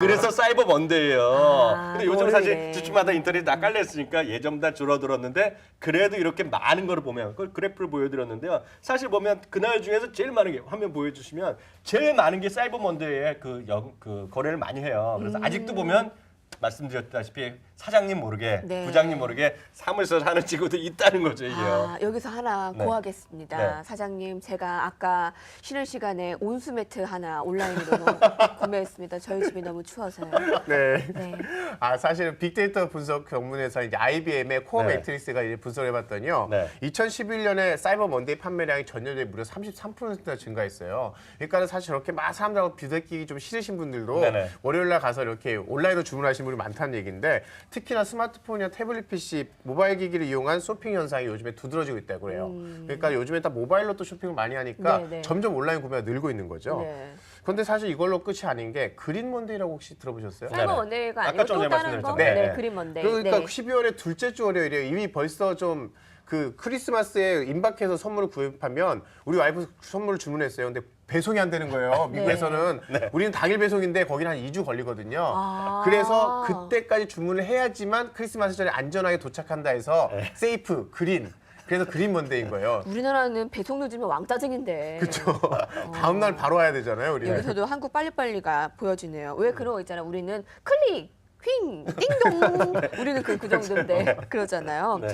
그래서 사이버 먼데이예요. 아, 근데 요즘 사실 모르네. 주춤마다 인터넷 다 깔렸으니까 예전보다 줄어들었는데 그래도 이렇게 많은 거를 보면 그걸 그래프를 보여드렸는데요. 사실 보면 그날 중에서 제일 많은 게 화면 보여주시면 제일 많은 게 사이버 먼데이에 그, 영, 그 거래를 많이 해요. 음. 그래서 아직도 보면 말씀드렸다시피 사장님 모르게 네. 부장님 모르게 사무실에서 하는 친구도 있다는 거죠 이게 요. 아, 여기서 하나 네. 고하겠습니다. 네. 사장님, 제가 아까 쉬는 시간에 온수 매트 하나 온라인으로 구매했습니다. 저희 집이 너무 추워서요. 네. 네. 아 사실은 빅데이터 분석 전문에서 이제 IBM의 코어 네. 매트릭스가 이제 분석을 해봤더니요. 네. 2011년에 사이버 먼데이 판매량이 전년 대비 무려 33%나 증가했어요. 그러니까는 사실 저렇게 막 사람들하고 비대끼기 좀 싫으신 분들도 네네. 월요일 날 가서 이렇게 온라인으로 주문하시 는 분이 많다는 얘기인데 특히나 스마트폰이나 태블릿 PC, 모바일 기기를 이용한 쇼핑 현상이 요즘에 두드러지고 있다고 해요. 그러니까 요즘에 다 모바일로 또 쇼핑을 많이 하니까 음. 네네. 점점 온라인 구매가 늘고 있는 거죠. 네. 그런데 사실 이걸로 끝이 아닌 게 그린 먼데이라고 혹시 들어보셨어요? 사이버 네네. 원데이가 아까 아니고 좀또 전에 다른 거? 말씀드렸잖아요. 네, 네. 그린 먼데이. 그러니까 네. 12월에 둘째 주 월요일에 이미 벌써 좀그 크리스마스에 임박해서 선물을 구입하면 우리 와이프 선물을 주문했어요. 근데 배송이 안 되는 거예요. 미국에서는 우리는 당일 배송인데 거기는 한 2주 걸리거든요. 아. 그래서 그때까지 주문을 해야지만 크리스마스 전에 안전하게 도착한다 해서 네. 세이프 그린 그래서 그린 먼데이인 거예요. 우리나라는 배송 늦으면 왕따증인데. 그렇죠. 다음 날 바로 와야 되잖아요, 우리는. 여기서도 한국 빨리빨리가 보여지네요. 왜 그런 거 있잖아요. 우리는 클릭, 휙, 띵동. 우리는 그, 그 정도인데 그러잖아요. 네.